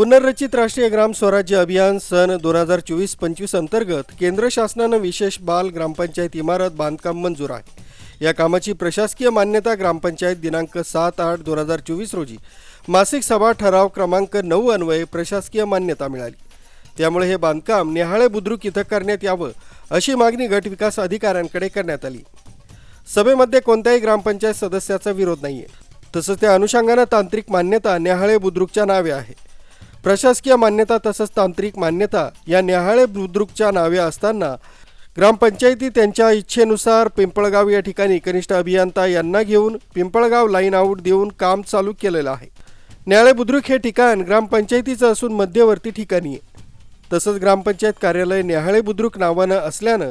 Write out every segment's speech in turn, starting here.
पुनर्रचित राष्ट्रीय ग्राम स्वराज्य अभियान सन दोन हजार चोवीस पंचवीस अंतर्गत केंद्र शासनानं विशेष बाल ग्रामपंचायत इमारत बांधकाम मंजूर आहे. या कामाची प्रशासकीय मान्यता ग्रामपंचायत दिनांक सात आठ दोन हजार चोवीस रोजी मासिक सभा ठराव क्रमांक नऊ अन्वये प्रशासकीय मान्यता मिळाली. त्यामुळे हे बांधकाम निहाळे बुद्रुक इथं करण्यात यावं अशी मागणी गट विकास अधिकाऱ्यांकडे करण्यात आली. सभेमध्ये कोणत्याही ग्रामपंचायत सदस्याचा विरोध नाही आहे तसंच त्या अनुषंगानं तांत्रिक मान्यता न्याहाळे बुद्रुकच्या नावे आहे. प्रशासकीय मान्यता तसंच तांत्रिक मान्यता या न्याहाळे बुद्रुकच्या नावे असताना ग्रामपंचायती त्यांच्या इच्छेनुसार पिंपळगाव या ठिकाणी कनिष्ठ अभियंता यांना घेऊन पिंपळगाव लाईन आऊट देऊन काम चालू केलेलं आहे. न्याळे बुद्रुक हे ठिकाण ग्रामपंचायतीचं असून मध्यवर्ती ठिकाणी आहे. तसंच ग्रामपंचायत कार्यालय न्याहाळे बुद्रुक नावानं असल्यानं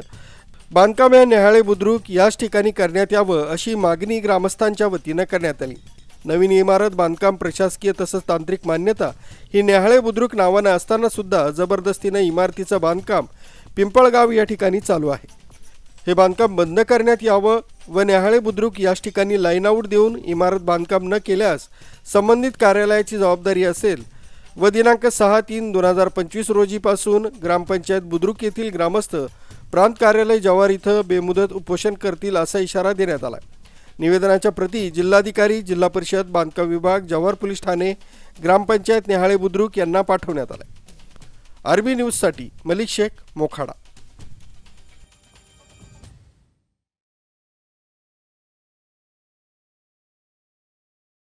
बांधकाम या न्याहाळे बुद्रुक याच ठिकाणी करण्यात यावं अशी मागणी ग्रामस्थांच्या वतीनं करण्यात आली. नवीन इमारत बांधकाम प्रशासकीय तसंच तांत्रिक मान्यता ही न्याहाळे बुद्रुक नावानं असताना सुद्धा जबरदस्तीनं इमारतीचं बांधकाम पिंपळगाव या ठिकाणी चालू आहे. हे बांधकाम बंद करण्यात यावं व न्याहाळे बुद्रुक याच ठिकाणी लाईन आऊट देऊन इमारत बांधकाम न केल्यास संबंधित कार्यालयाची जबाबदारी असेल व दिनांक सहा तीन दोन हजार पंचवीस रोजीपासून ग्रामपंचायत बुद्रुक येथील ग्रामस्थ प्रांत कार्यालय जव्हार इथं बेमुदत उपोषण करतील असा इशारा देण्यात आला निवेदनाच्या प्रती जिल्हाधिकारी जिल्हा परिषद बांधकाम विभाग जव्हार पोलीस ठाणे ग्रामपंचायत निहाळे बुद्रुक यांना पाठवण्यात आला आरबी न्यूजसाठी मलिक शेख मोखाडा.